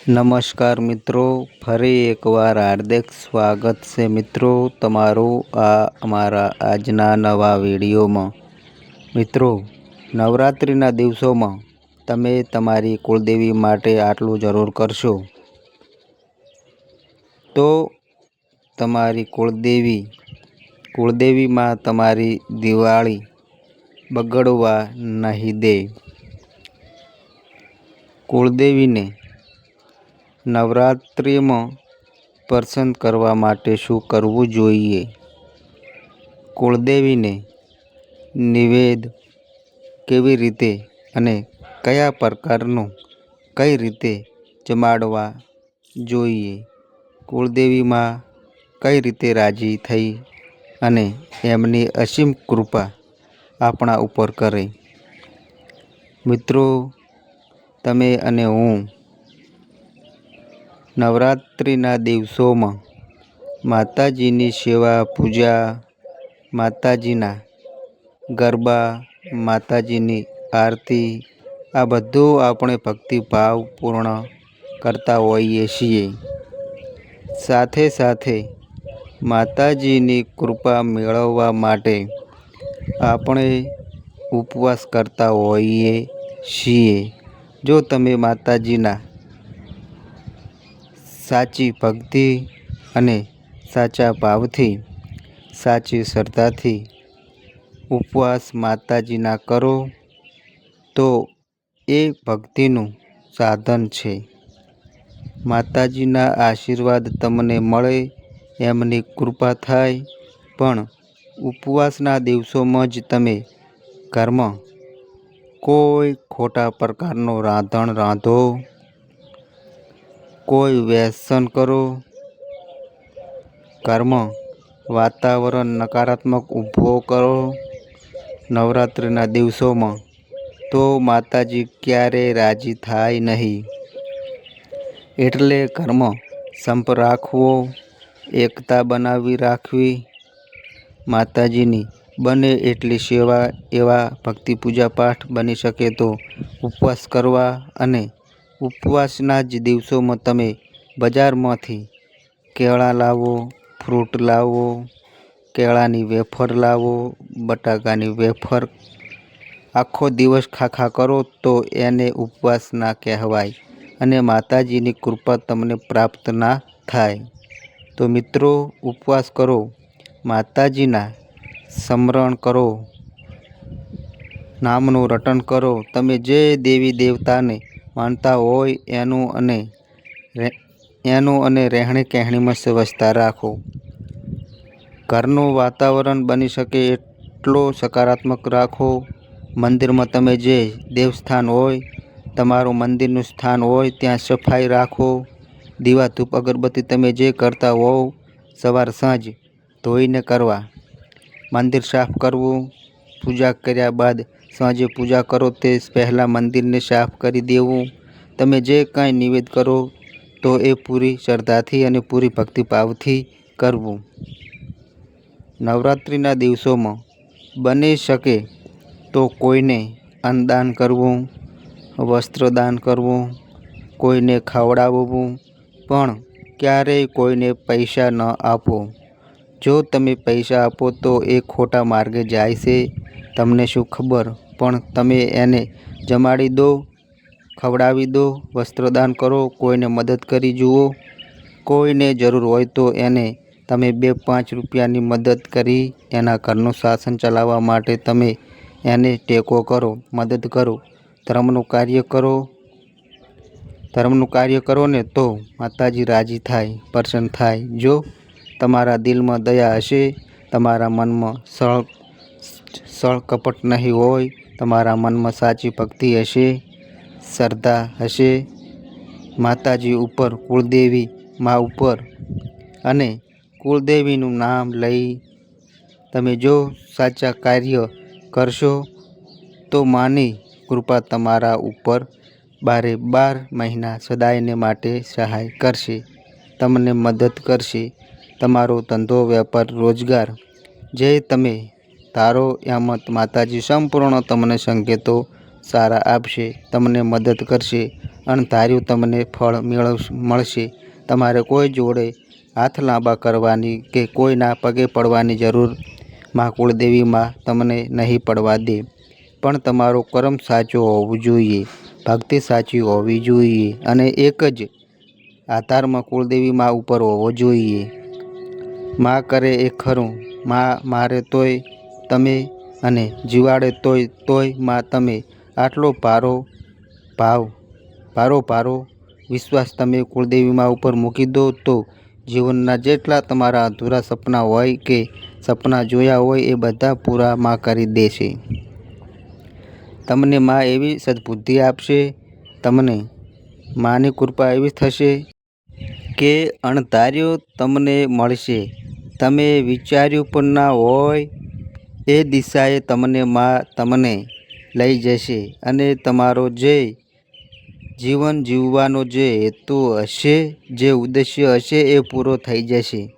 નમસ્કાર મિત્રો, ફરી એકવાર હાર્દિક સ્વાગત છે મિત્રો તમારું આ અમારા આજના નવા વિડીયોમાં. મિત્રો, નવરાત્રિના દિવસોમાં તમે તમારી કુળદેવી માટે આટલું જરૂર કરશો? તો તમારી કુળદેવી, કુળદેવીમાં તમારી દિવાળી બગડવા નહીં દે. કુળદેવીને નવરાત્રિમાં પ્રસન્ન કરવા માટે શું કરવું જોઈએ? કુળદેવીને નિવેદ કેવી રીતે અને કયા પ્રકારનું કઈ રીતે જમાડવા જોઈએ? કુળદેવીમાં કઈ રીતે રાજી થઈ અને એમની અસીમ કૃપા આપણા ઉપર કરે? મિત્રો, તમે અને હું નવરાત્રિના દિવસોમાં માતાજીની સેવા, પૂજા માતાજીના ગરબા, માતાજીની આરતી, આ બધું આપણે ભક્તિભાવપૂર્ણ કરતા હોઈએ છીએ. સાથે સાથે માતાજીની કૃપા મેળવવા માટે આપણે ઉપવાસ કરતા હોઈએ છીએ. જો તમે માતાજીના સાચી ભક્તિ અને સાચા ભાવથી, સાચી શ્રદ્ધાથી ઉપવાસ માતાજીના કરો, તો એ ભક્તિનું સાધન છે. માતાજીના આશીર્વાદ તમને મળે, એમની કૃપા થાય, પણ ઉપવાસના દિવસોમાં જ તમે ઘરમાં કોઈ ખોટા પ્રકારનો રાંધણ રાંધો. કોઈ વ્યસન કરો? કર્મ, વાતાવરણ નકારાત્મક ઊભો કરો નવરાત્રિના દિવસોમાં, તો માતાજી ક્યારેય રાજી થાય નહીં. એટલે કર્મ સંપ રાખવો, એકતા બનાવી રાખવી. માતાજીની બને એટલી સેવા એવા ભક્તિ પૂજા પાઠ બની શકે તો ઉપવાસ કરવા અને ઉપવાસના જ દિવસોમાં તમે બજારમાંથી કેળા લાવો, ફ્રૂટ લાવો, કેળાની વેફર લાવો, બટાકાની વેફર. આખો દિવસ ખાખા કરો તો એને ઉપવાસ ના કહેવાય અને માતાજીની કૃપા તમને પ્રાપ્ત ના થાય. તો મિત્રો, ઉપવાસ કરો, માતાજીના સ્મરણ કરો, નામનું રટન કરો. તમે જે દેવી દેવતાને માનતા હોય એનું અને એનું અને રહેણી કહેણીમાં સ્વચ્છતા રાખો. ઘરનું વાતાવરણ બની શકે એટલો સકારાત્મક રાખો. મંદિરમાં તમે જે દેવસ્થાન હોય, તમારું મંદિરનું સ્થાન હોય, ત્યાં સફાઈ રાખો. દીવા ધૂપ અગરબત્તી તમે જે કરતા હોવ, સવાર સાંજ ધોઈને કરવા. મંદિર સાફ કરવું. પૂજા કર્યા બાદ સાંજે પૂજા કરો તે પહેલાં મંદિરને સાફ કરી દેવું. તમે જે કાંઈ નિવેદ કરો, તો એ પૂરી શ્રદ્ધાથી અને પૂરી ભક્તિભાવથી કરવું. નવરાત્રિના દિવસોમાં બની શકે તો કોઈને અન્નદાન કરવું, વસ્ત્રદાન કરવું, કોઈને ખવડાવવું, પણ ક્યારેય કોઈને પૈસા ન આપો. જો તમે પૈસા આપો તો એ ખોટા માર્ગે જાય છે. તમને શું ખબર? પણ તમે એને જમાડી દો, ખવડાવી દો, વસ્ત્રદાન કરો, કોઈને મદદ કરી જુઓ. કોઈને જરૂર હોય તો એને તમે બે પાંચ રૂપિયાની મદદ કરી એના ઘરનું શાસન ચલાવવા માટે તમે એને ટેકો કરો, મદદ કરો. ધર્મનું કાર્ય કરો. ધર્મનું કાર્ય કરો ને તો માતાજી રાજી થાય, પ્રસન્ન થાય. જો તમારા દિલમાં દયા હશે, તમારા મનમાં સળ કપટ નહીં હોય, તમારા મનમાં સાચી ભક્તિ હશે, શ્રદ્ધા હશે. માતાજી ઉપર કુળદેવી મા ઉપર અને કુળદેવીનું નામ લઈ તમે જો સાચા કાર્ય કરશો, તો માની કૃપા તમારા ઉપર બારે બાર મહિના સદાયને માટે સહાય કરશે, તમને મદદ કરશે. તમારો ધંધો, વેપાર, રોજગાર, જે તમે ધારો યામત માતાજી સંપૂર્ણ તમને સંકેતો સારા આપશે, તમને મદદ કરશે અણધાર્યું તમને ફળ મેળવ, મળશે. તમારે કોઈ જોડે હાથ લાંબા કરવાની કે કોઈના પગે પડવાની જરૂરમાં કુળદેવીમાં તમને નહીં પડવા દે. પણ તમારો કર્મ સાચો હોવું જોઈએ, ભક્તિ સાચી હોવી જોઈએ અને એક જ આધારમાં કુળદેવીમાં ઉપર હોવો જોઈએ. માં કરે એ ખરું. માં મારે તોય તમે અને જીવાડે તોય તોયમાં તમે આટલો ભારો ભાવ ભારો ભારો વિશ્વાસ તમે કુળદેવીમાં ઉપર મૂકી દો તો જીવનના જેટલા તમારા અધૂરા સપના હોય કે સપના જોયા હોય એ બધા પૂરા માં કરી દેશે. તમને માં એવી સદબુદ્ધિ આપશે, તમને માની કૃપા એવી થશે કે અણધાર્યો તમને મળશે. તમે વિચાર્યું પણ ના હોય, એ દિશાએ તમને માં, તમને લઈ જશે અને તમારો જે જીવન જીવવાનો જે હેતુ હશે, જે ઉદ્દેશ્ય હશે, એ પૂરો થઈ જશે.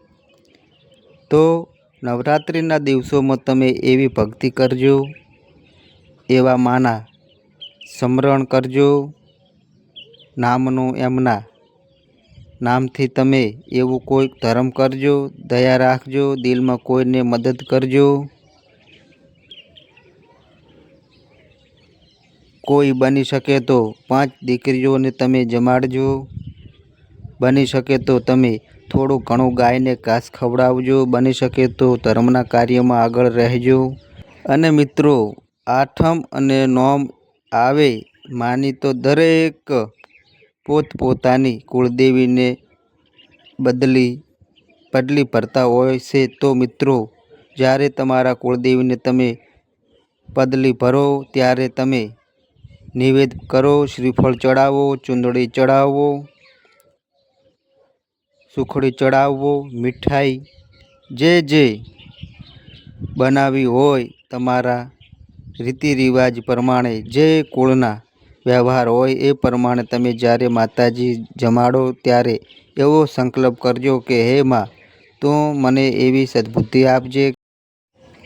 તો નવરાત્રિના દિવસોમાં તમે એવી ભક્તિ કરજો, એવા માના સ્મરણ કરજો, નામનું એમના નામથી તમે એવું કોઈ ધર્મ કરજો, દયા રાખજો, દિલમાં કોઈને મદદ કરજો. કોઈ બની શકે તો પાંચ દીકરીઓને તમે જમાડજો. બની શકે તો તમે થોડું ઘણું ગાયને ઘાસ ખવડાવજો. બની શકે તો ધર્મના કાર્યમાં આગળ રહેજો. અને મિત્રો, આઠમ અને નોમ આવે માની તો દરેક પોતપોતાની કુળદેવીને બદલી બદલી ભરતા હોય છે તો મિત્રો, જ્યારે તમારા કુળદેવીને તમે બદલી ભરો, ત્યારે તમે નિવેદ કરો, શ્રીફળ ચડાવો, ચૂંદડી ચડાવો, સુખડી ચડાવવો મીઠાઈ જે જે બનાવી હોય, તમારા રીતિ રિવાજ પ્રમાણે જે કુળના વ્યવહાર હોય એ પ્રમાણે તમે જ્યારે માતાજી જમાડો ત્યારે એવો સંકલ્પ કરજો કે, હે માં, તું મને એવી સદબુદ્ધિ આપજે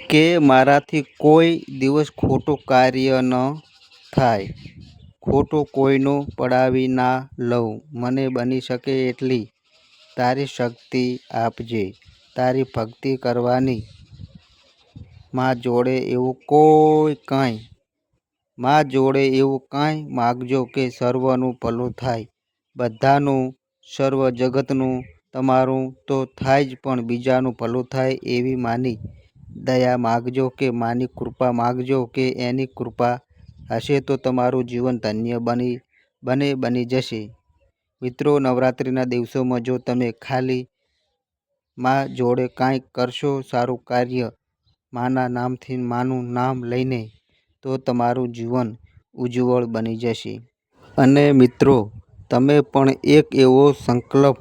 કે મારાથી કોઈ દિવસ ખોટું કાર્ય ન થાય. ખોટું કોઈનું પડાવી ના લઉં. મને બની શકે એટલી. તારી શક્તિ આપજે. તારી ભક્તિ કરવાની. માં જોડે એવું કોઈ કાંઈ માં જોડે એવું કાંઈ માગજો કે સર્વનું ભલું થાય. બધાનું, સર્વ જગતનું, તમારું તો થાય જ પણ બીજાનું ભલું થાય એવી માની. દયા માગજો કે માની કૃપા માગજો કે એની કૃપા હશે તો તમારું જીવન ધન્ય બની, બને, બની જશે. મિત્રો, નવરાત્રિના દિવસોમાં જો તમે ખાલી માં જોડે કાંઈક કરશો સારું કાર્ય, માના નામથી માનું નામ લઈને તો તમારું જીવન ઉજ્જવળ બની જશે. અને મિત્રો, તમે પણ એક એવો સંકલ્પ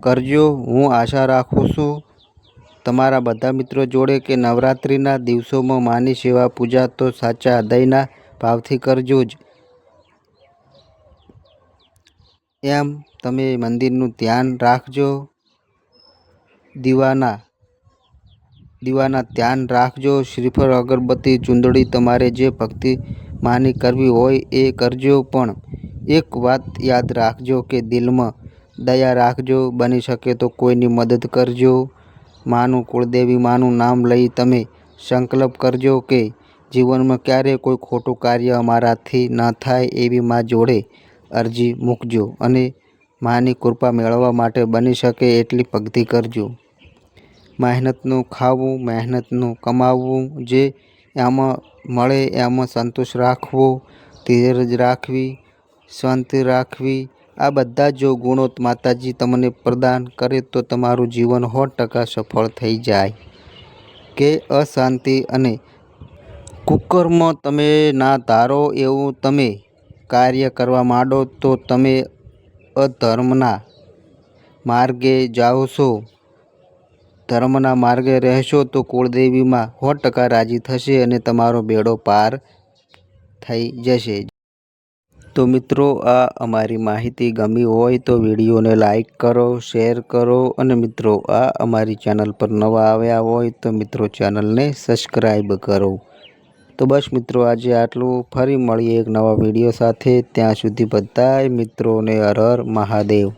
કરજો. હું આશા રાખું છું, તમારા બધા મિત્રો જોડે કે નવરાત્રિના દિવસોમાં માની સેવા પૂજા તો સાચા હૃદયના ભાવથી કરજો જ. એમ તમે મંદિરનું ધ્યાન રાખજો. દીવાના દીવાના ધ્યાન રાખજો. શ્રીફળ, અગરબત્તી, ચૂંદડી તમારે જે ભક્તિ માની કરવી હોય એ કરજો, પણ એક વાત યાદ રાખજો કે દિલમાં દયા રાખજો. બની શકે તો કોઈની મદદ કરજો. માનું કુળદેવી, માનું નામ લઈ તમે સંકલ્પ કરજો કે જીવનમાં ક્યારેય કોઈ ખોટું કાર્ય અમારાથી ન થાય એવી મા જોડે અરજી મૂકજો અને માની કૃપા મેળવવા માટે બની શકે એટલી ભક્તિ કરજો. મહેનતનું ખાવું, મહેનતનું કમાવવું, જે એમાં મળે એમાં સંતોષ રાખવો, ધીરજ રાખવી, શાંતિ રાખવી, આ બધા જો ગુણો માતાજી તમને પ્રદાન કરે તો તમારું જીવન સો ટકા સફળ થઈ જાય. કે અશાંતિ અને કુકર્મ તમે ના ધારો એવું તમે કાર્ય કરવા માંડો તો તમે અધર્મના માર્ગે જાઓ છો. ધર્મના માર્ગે રહેશો તો કુળદેવીમાં સો ટકા રાજી થશે અને તમારો બેડો પાર થઈ જશે. તો મિત્રો, આ અમારી માહિતી ગમી હોય તો વિડીયોને લાઇક કરો, શેર કરો અને મિત્રો, આ અમારી ચેનલ પર નવા આવ્યા હોય તો મિત્રો ચેનલને સબસ્ક્રાઈબ કરો. તો બસ મિત્રો, આજે આટલું. ફરી મળીએ એક નવા વીડિયો સાથે. ત્યાં સુધી બધાય મિત્રોને હર હર મહાદેવ.